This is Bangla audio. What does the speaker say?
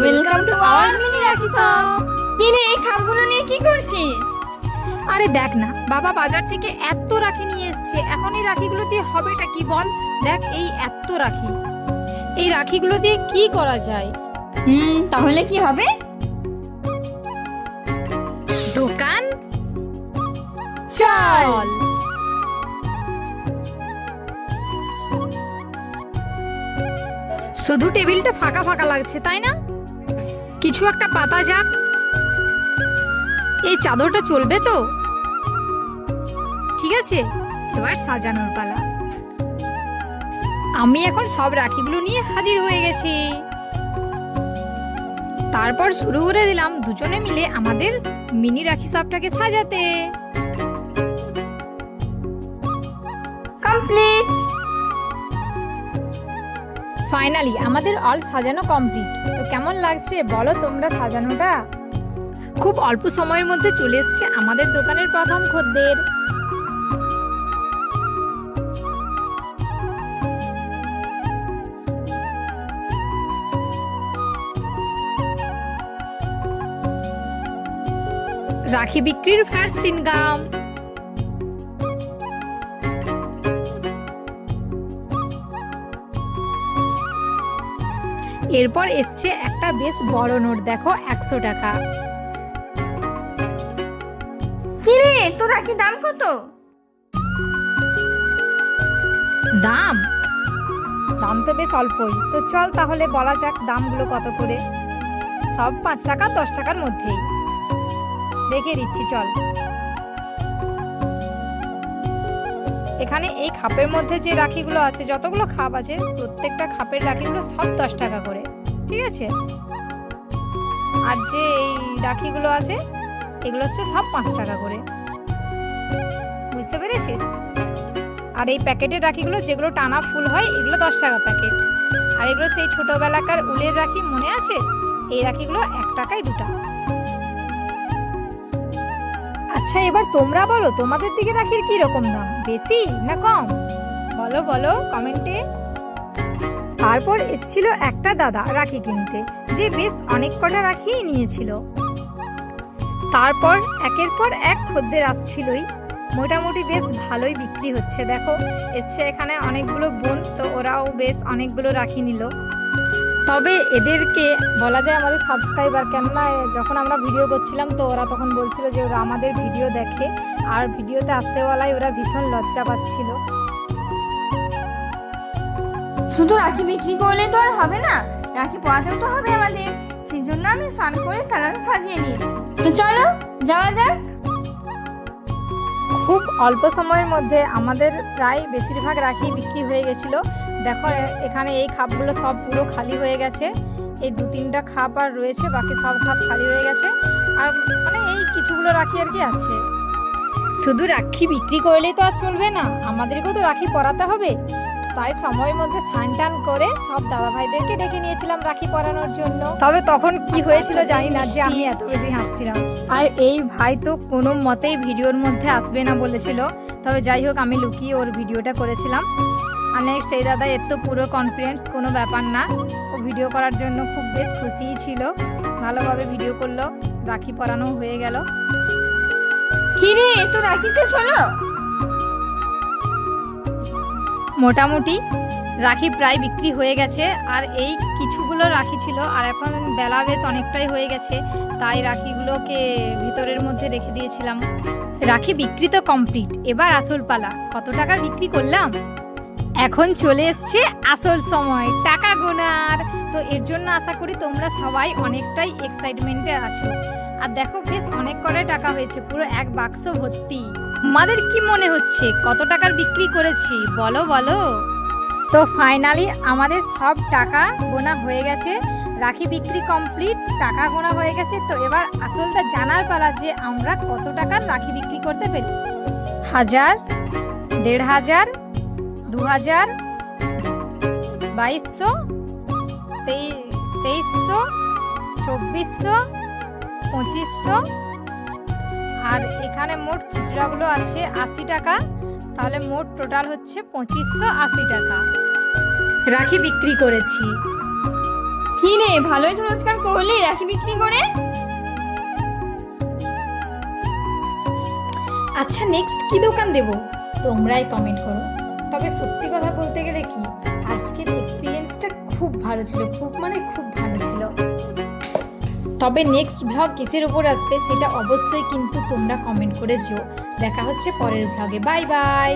Welcome to our mini Rakhi shop কি রে এই খাপগুলো নিয়ে কি করছিস? আরে দেখ না বাবা বাজার থেকে এত রাখি নিয়ে এসছে। এখন এই রাখিগুলো দিয়ে হবেটা কি বল? দেখ এই এত রাখি। এই রাখিগুলো দিয়ে কি করা যায়? হুম তাহলে কি হবে? দোকান? চল। শুধু টেবিলটা ফাঁকা ফাঁকা লাগছে তাই না? কিছু একটা পাতা যাক। এই চাদরটা চলবে তো? ঠিক আছে, এবার সাজানোর পালা। আমি এখন সব রাখিগুলো নিয়ে হাজির হয়ে গেছি। তারপর শুরু করে দিলাম দুজনে মিলে আমাদের মিনি রাখি সাপটাকে সাজাতে। কমপ্লিট। ফাইনালি আমাদের অল সাজানো কমপ্লিট তো কেমন লাগছে? বলো তোমরা সাজানোটা। খুব অল্প সময়ের মধ্যে চলে এসছে আমাদের দোকানের প্রথম খদ্দের। রাখি বিক্রির ফার্স্ট ইনকাম এরপর এসছে একটা বেশ বড় নোট দেখো একশো টাকা। কি রে তোর রাখি দাম কত? দাম? দাম তো বেশ অল্পই। তো চল তাহলে বলা যাক দামগুলো কত করে। সব পাঁচ টাকা দশ টাকার মধ্যেই। দেখে দিচ্ছি চল। এখানে এই খাপের মধ্যে যে রাখিগুলো আছে, যতগুলো খাপ আছে, প্রত্যেকটা খাপের রাখিগুলো সব দশ টাকা করে, ঠিক আছে? আর যে এই রাখিগুলো আছে, এগুলো হচ্ছে সব পাঁচ টাকা করে। বুঝতে পেরেছিস? আর এই প্যাকেটের রাখিগুলো, যেগুলো টানা ফুল হয়, এগুলো দশ টাকা প্যাকেট। আর এগুলো সেই ছোটবেলাকার উলের রাখি মনে আছে? এই রাখিগুলো এক টাকায় দুটা। আচ্ছা এবার তোমরা বলো, তোমাদের দিকে রাখির কি রকম দাম? বেশি না কম? বলো বলো, কমেন্টে। তারপর এসেছিল একটা দাদা রাখি কিনতে, যে বেশ অনেক কটা রাখি নিয়েছিল। তারপর একের পর এক খদ্দের আসছিলই। মোটামুটি বেশ ভালোই বিক্রি হচ্ছে, দেখো। এসছে এখানে অনেকগুলো বোন, তো ওরাও বেশ অনেকগুলো রাখি নিল। তবে এদেরকে বলা যায় আমাদের সাবস্ক্রাইবার কেননা যখন আমরা ভিডিও করছিলাম তো ওরা তখন বলছিল যে ওরা আমাদের ভিডিও দেখে। আর ভিডিওতে আসতে বলায় ওরা ভীষণ লজ্জা পাচ্ছিল। শুধু রাখি বিক্রি করলে তো আর হবে না রাখি পড়াতেও তো হবে আমাদের। সেই জন্য আমি স্নান করে কালার সাজিয়ে নিয়েছি। তো চলো যাওয়া যাক। খুব অল্প সময়ের মধ্যে আমাদের প্রায় বেশিরভাগ রাখি বিক্রি হয়ে গেছিল। দেখো এখানে এই খাপগুলো সব পুরো খালি হয়ে গেছে। এই দু তিনটা খাপ আর রয়েছে, বাকি সব খাপ খালি হয়ে গেছে। আর মানে এই কিছুগুলো রাখি আর কি আছে। শুধু রাখি বিক্রি করলেই তো আর চলবে না, আমাদেরকেও তো রাখি পরাতে হবে। তাই সময়ের মধ্যে স্নান টান করে সব দাদা ভাইদেরকে ডেকে নিয়েছিলাম রাখি পরানোর জন্য। তবে তখন কি হয়েছিল জানি না, যে আমি এত বেশি হাসছিলাম। আর এই ভাই তো কোনো মতেই ভিডিওর মধ্যে আসবে না বলেছিল। তবে যাই হোক, আমি লুকিয়ে ওর ভিডিওটা করেছিলাম। আর নেক্সট এই দাদা, এর তো পুরো কনফিডেন্স কোনো ব্যাপার না। ও ভিডিও করার জন্য খুব বেশ খুশিই ছিল। ভালোভাবে ভিডিও করল, রাখি পরানো হয়ে গেল। কি রে তো রাখি শেষ হলো? মোটামুটি, রাখি প্রায় বিক্রি হয়ে গেছে। আর এই কিছুগুলো রাখি ছিল, আর এখন বেলা বেশ অনেকটাই হয়ে গেছে। তাই রাখিগুলোকে ভিতরের মধ্যে রেখে দিয়েছিলাম। রাখি বিক্রি তো কমপ্লিট এবার আসল পালা। কত টাকার বিক্রি করলাম? এখন চলে এসছে আসল সময়, টাকা গোনার। তো এর জন্য আশা করি তোমরা সবাই অনেকটাই এক্সাইটমেন্টে আছো। আর দেখো বেশ অনেক করে টাকা হয়েছে, পুরো এক বাক্স ভর্তি। আমাদের কি মনে হচ্ছে? কত টাকার বিক্রি করেছি? বলো বলো। তো ফাইনালি আমাদের সব টাকা গোনা হয়ে গেছে। রাখি বিক্রি কমপ্লিট টাকা গোনা হয়ে গেছে। তো এবার আসলটা জানার পালা যে আমরা কত টাকার রাখি বিক্রি করতে পেরি হাজার, দেড় হাজার দু হাজার বাইশশো, তেই- তেইশশো, চব্বিশশো, পঁচিশশো। আর এখানে মোট খুচরাগুলো আছে আশি টাকা, তাহলে মোট টোটাল হচ্ছে পঁচিশশো আশি টাকা। রাখি বিক্রি করেছি। কি ভালোই তো রোজগার করলি রাখি বিক্রি করে? আচ্ছা নেক্সট কি দোকান দেব? তোমরাই কমেন্ট করো। তবে সত্যি কথা বলতে গেলে কি, আজকের এক্সপিরিয়েন্সটা খুব ভালো ছিল, খুব মানে খুব ভালো ছিল। তবে নেক্সট ভ্লগ কিসের উপর আসবে সেটা অবশ্যই কিন্তু তোমরা কমেন্ট করে যেও। দেখা হচ্ছে পরের ভ্লগে বাই বাই